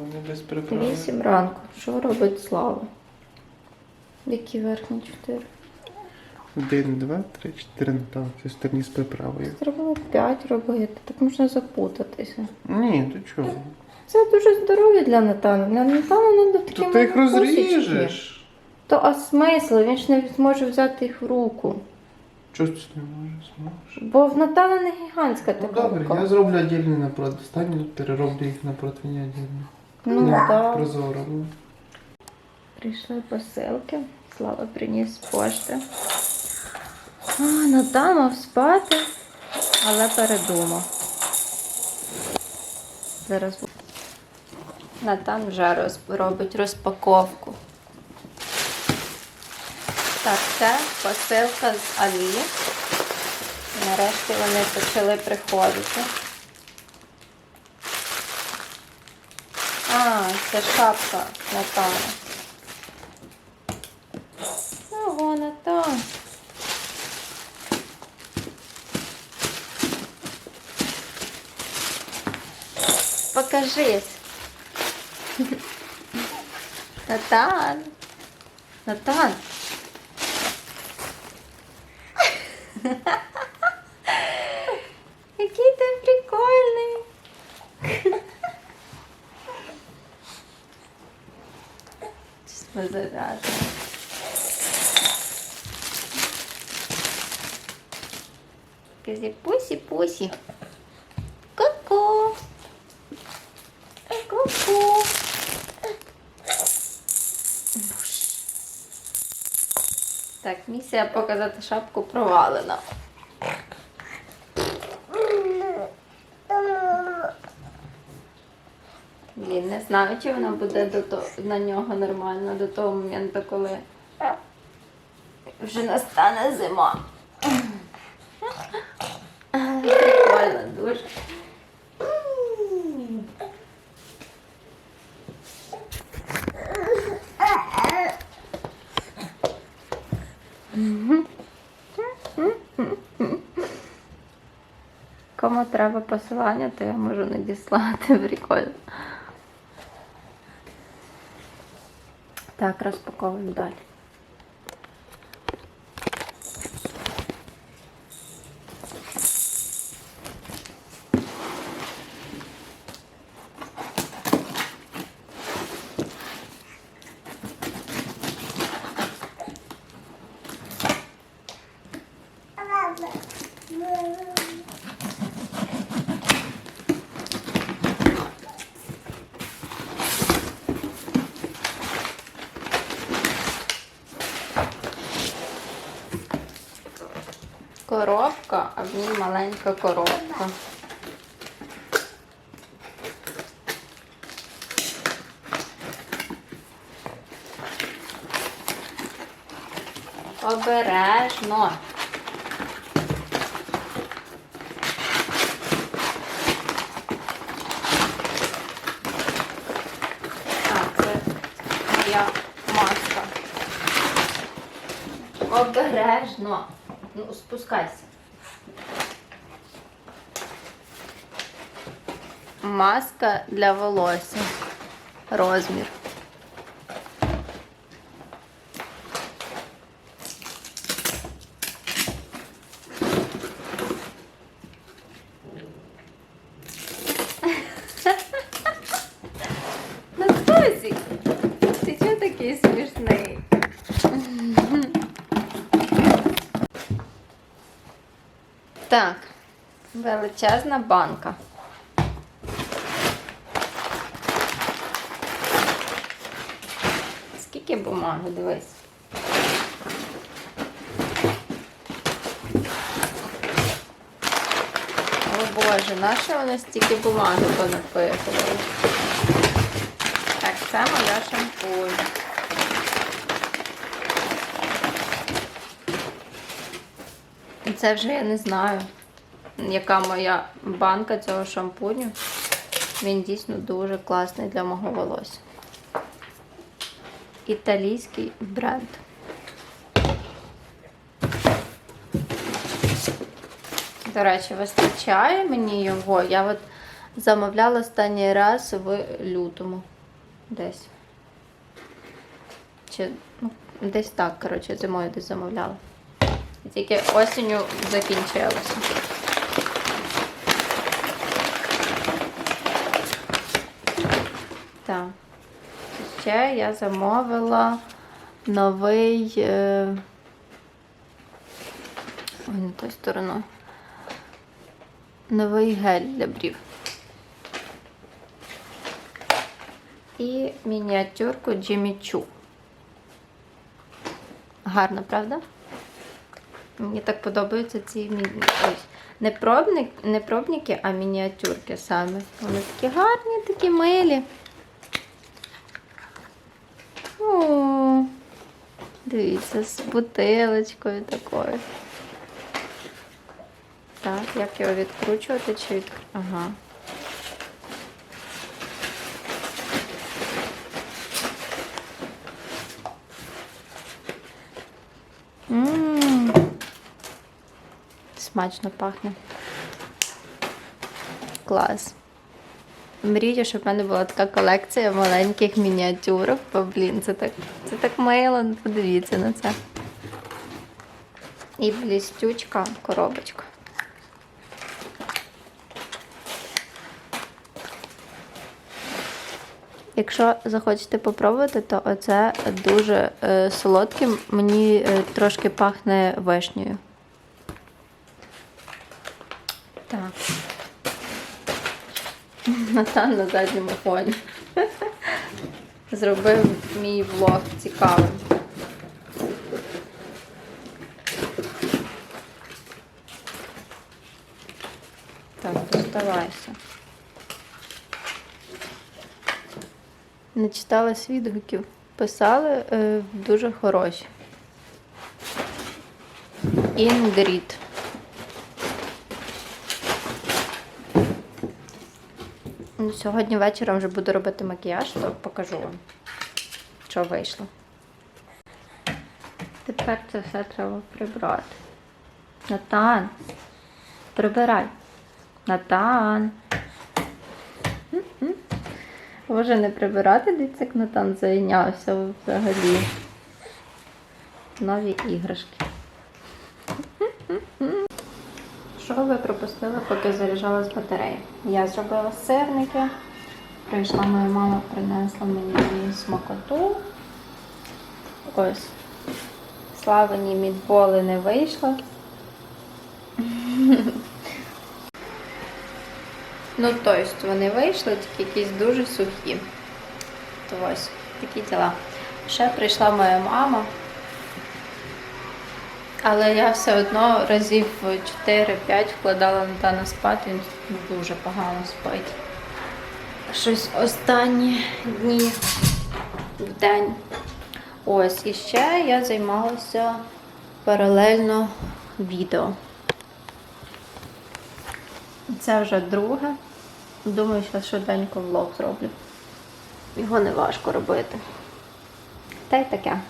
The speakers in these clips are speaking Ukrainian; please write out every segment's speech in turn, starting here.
Вони без приправи. Вісім ранку. Що робить Слава? Які верхні чотири? Один, два, три, чотири Наталки сестерні з приправою. Треба було п'ять робити, так можна запутатися. Ні, то чого? Це дуже здорові для Натана. Для Натана треба такі То ти їх розріжеш. То а смисл? Він ж не зможе взяти їх в руку. Чого ти не можеш? Зможеш. Бо в Натана не гігантська Ну така добре, рука. я зроблю віддільний на противстані, тут перероблю їх на противні віддільно. Ну так. Прозоро. ну. Прийшли посилки. Слава приніс пошти. А, Натан мав спати, але передумав. Зараз Натан вже роз... робить розпаковку. Так, це посилка з Алі. Нарешті вони почали приходити. А, це шапка Натана. Ого, Натан. Покажись. Натан. Натан. Зав'яжемо. Кажи пусі-пусі. Ку-ку. Ку-ку. Так, місія показати шапку провалена. Блін, не знаю, чи вона буде до того, на нього нормально до того моменту, коли вже настане зима. Прикольно дуже. Кому треба посилання, то я можу надіслати. Прикольно. Так, розпаковуємо далі. Коробка, а в ній маленька коробка. Обережно. А, це моя маска. Обережно. Ну, спускайся. Маска для волосся. Розмір. Натусик, ти чого такий смішний? Так, величезна банка. Скільки бумаги, дивись. О Боже, нащо вони стільки бумаги понапихували? Так, це моя шампунь. Це вже я не знаю, яка моя банка цього шампуню. Він дійсно дуже класний для мого волосся. Італійський бренд. До речі, вистачає мені його. Я от Замовляла останній раз в лютому. Десь. Чи ну, десь так, коротше, зимою десь замовляла. Тільки осінню закінчилося. Так. Ще я замовила новий. Е... Ой, не тою стороною. Новий гель для брів. І мініатюрку Джиммі Чу. Гарно, правда? Мені так подобаються ці мі... Ось. Не, пробник, не пробники, а мініатюрки саме. Вони такі гарні, такі милі. О, дивіться, з бутилочкою такою. Так, як його відкручувати чи від... Ага. Ммм. Смачно пахне. Клас. Мрію, щоб в мене була така колекція маленьких мініатюрок. Бо, блін, це так, це так мило. Ну, Подивіться на це. І блістючка коробочка. Якщо захочете попробувати, то оце дуже е, солодким. Мені е, трошки пахне вишнею. Так. Натан на задньому фоні. Зробив мій влог цікавим. Так, доставайся. Не читала відгуків. Писали е, дуже хороші. Інгрід. Ну, Сьогодні вечором вже буду робити макіяж, то покажу вам, що вийшло. Тепер це все треба прибрати. Натан, прибирай. Натан. М-м. Може не прибирати, дивіться, як Натан зайнявся взагалі. Нові іграшки. Що ви пропустили, поки заряджала з батареї? Я зробила сирники. Прийшла моя мама, принесла мені смакоту. Ось. Славені мідболи не вийшло. Ну, тобто вони вийшли, тільки якісь дуже сухі. То ось такі діла. Ще прийшла моя мама. Але я все одно разів 4-5 вкладала Натана спати, він дуже погано спить. Щось останні дні в день. Ось, і ще я займалася паралельно відео. Це вже друге. Думаю, що швиденько влог зроблю. Його не важко робити. Та й таке.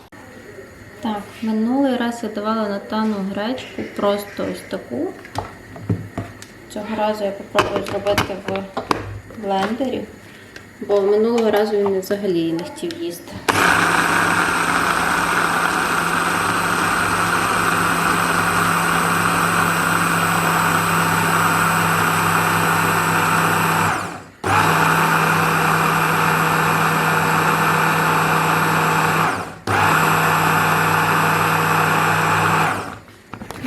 Так, минулий раз я давала Натану гречку просто ось таку. Цього разу я попробую зробити в блендері, бо минулого разу він взагалі не хотів їсти.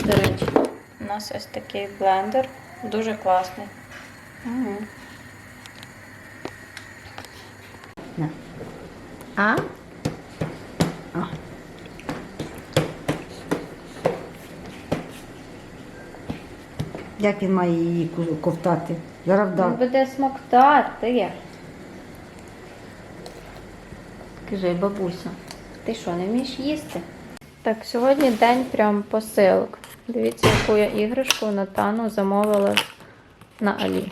До речі, у нас ось такий блендер, дуже класний. Угу. А? А. Як він має її ковтати? Зараз Він буде смоктати. Скажи, бабуся, ти що, не вмієш їсти? Так, сьогодні день прям посилок. Дивіться, яку я іграшку Натану замовила на Алі.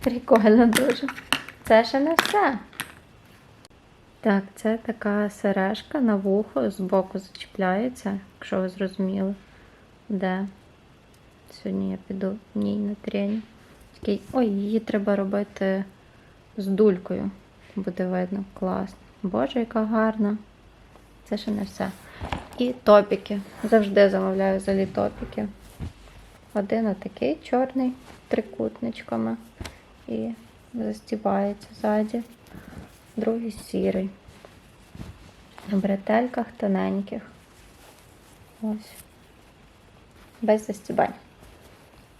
Прикольно дуже. Це ще не все. Так, це така сережка на вухо, збоку зачіпляється, якщо ви зрозуміли. Де? Сьогодні я піду в ній на. Такий, ой, її треба робити з дулькою. Буде видно. Клас. Боже, яка гарна. Це ще не все. І топіки. Завжди замовляю взагалі топіки. Один отакий чорний трикутничками і застібається ззаді. Другий сірий. На бретельках тоненьких. Ось. Без застібань.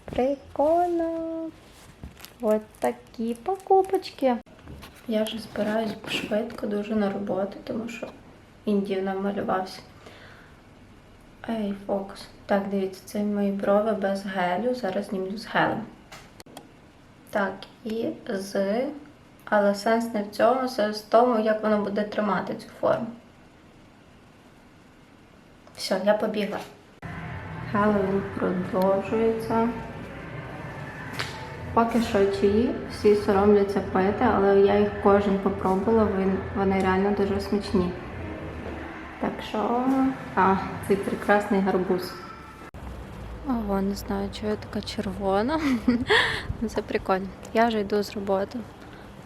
Прикольно. Ось такі покупочки. Я вже збираюсь швидко дуже на роботу, тому що Індію намалювався. Ей, фокус. Так, дивіться, це мої брови без гелю. Зараз знімлю з гелем. Так, і з. Але сенс не в цьому, сенс в тому, як воно буде тримати цю форму. Все, я побігла. Хеллоуін продовжується. Поки що чаї, всі соромляться пити, але я їх кожен попробувала, вони- реально дуже смачні. Так що, а, цей прекрасний гарбуз. Ого, не знаю, чого я така червона. Ну, Це прикольно. Я вже йду з роботи.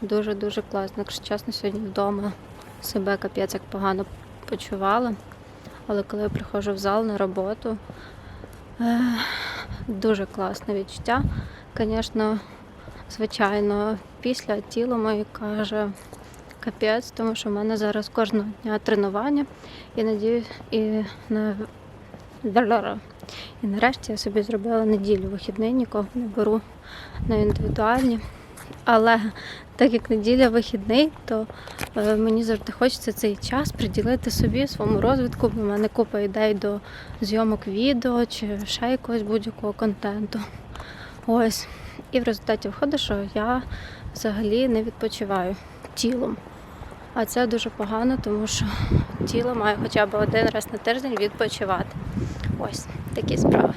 Дуже-дуже класно. Якщо чесно, сьогодні вдома себе капець як погано почувала. Але коли я приходжу в зал на роботу, дуже класне відчуття. Звісно, звичайно, після тіло моє каже капець, тому що в мене зараз кожного дня тренування. І надіюсь, і на і нарешті я собі зробила неділю вихідний, нікого не беру на індивідуальні. Але так як неділя вихідний, то е, мені завжди хочеться цей час приділити собі своєму розвитку. бо в мене купа ідей до зйомок відео чи ще якогось будь-якого контенту. Ось. І в результаті виходить, що я взагалі не відпочиваю тілом. А це дуже погано, тому що тіло має хоча б один раз на тиждень відпочивати. Ось такі справи.